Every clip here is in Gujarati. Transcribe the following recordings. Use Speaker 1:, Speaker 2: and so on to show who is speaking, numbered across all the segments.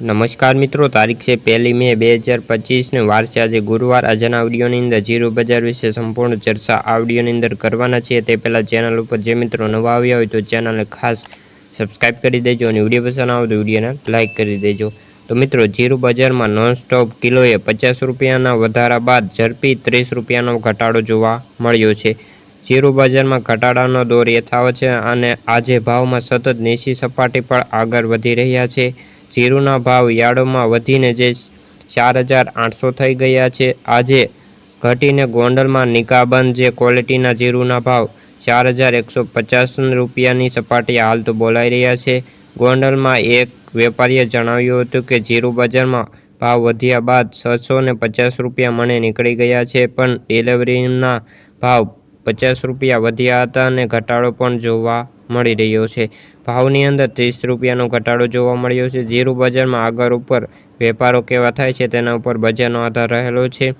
Speaker 1: નમસ્કાર મિત્રો, તારીખ છે પહેલી મે બે હજાર પચીસને. વાર છે આજે ગુરુવાર. આજના ઓડિયોની અંદર જીરો બજાર વિશે સંપૂર્ણ ચર્ચા આ વિડીયોની અંદર કરવાના છીએ. તે પહેલાં ચેનલ ઉપર જે મિત્રો નવા આવ્યા હોય તો ચેનલને ખાસ સબસ્ક્રાઈબ કરી દેજો અને વીડિયો પસંદ આવે તો વિડીયોને લાઇક કરી દેજો. તો મિત્રો, જીરો બજારમાં નોનસ્ટોપ કિલોએ પચાસ રૂપિયાના વધારા બાદ ઝડપી ત્રીસ રૂપિયાનો ઘટાડો જોવા મળ્યો છે. જીરો બજારમાં ઘટાડાનો દોર યથાવત છે અને આજે ભાવમાં સતત નીચી સપાટી પર આગળ વધી રહ્યા છે. જીરુના ભાવ યાર્ડોમાં વધીને જે ચાર હજાર આઠસો થઈ ગયા છે, આજે ઘટીને ગોંડલમાં નિકાબંધ જે ક્વોલિટીના જીરુના ભાવ ચાર હજાર એકસો પચાસ રૂપિયાની સપાટી હાલ તો બોલાઈ રહ્યા છે. ગોંડલમાં એક વેપારીએ જણાવ્યું હતું કે જીરું બજારમાં ભાવ વધ્યા બાદ છસો ને પચાસ રૂપિયા મને નીકળી ગયા છે, પણ ડિલિવરીના ભાવ પચાસ રૂપિયા વધ્યા હતા અને ઘટાડો પણ જોવા મળી રહ્યો છે. ભાવની અંદર ત્રીસ રૂપિયાનો ઘટાડો જોવા મળ્યો છે. જીરું બજારમાં આગળ ઉપર વેપારો કેવા થાય છે તેના ઉપર બજારનો આધાર રહેલો છે.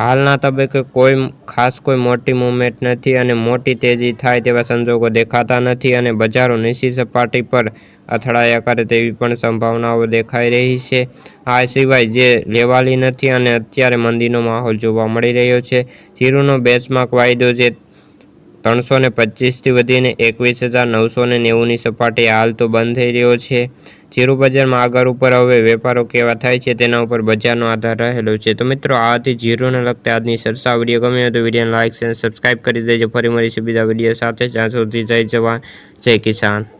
Speaker 1: હાલના તબક્કે કોઈ ખાસ કોઈ મોટી મૂવમેન્ટ નથી અને મોટી તેજી થાય તેવા સંજોગો દેખાતા નથી અને બજારો નીચી સપાટી પર અથડાયા કરે તેવી પણ સંભાવનાઓ દેખાઈ રહી છે. આ સિવાય જે લેવાલી નથી અને અત્યારે મંદીનો માહોલ જોવા મળી રહ્યો છે. જીરુનો બેચમાર્ક વાયદો જે ત્રણસો ને પચીસથી વધીને એકવીસ હજાર નવસો ને નેવુંની સપાટી હાલ તો બંધ થઈ રહ્યો છે. જીરું બજારમાં આગળ ઉપર હવે વેપારો કેવા થાય છે તેના ઉપર બજારનો આધાર રહેલો છે. તો મિત્રો, આ હતી જીરોને લગતા આજની સરસા વીડિયો. ગમે હોય તો વિડીયોને લાઇક અને સબસ્ક્રાઇબ કરી દેજો. ફરી મળીશું બીજા વીડિયો સાથે. જ્યાં સુધી જય જવાન, જય કિસાન.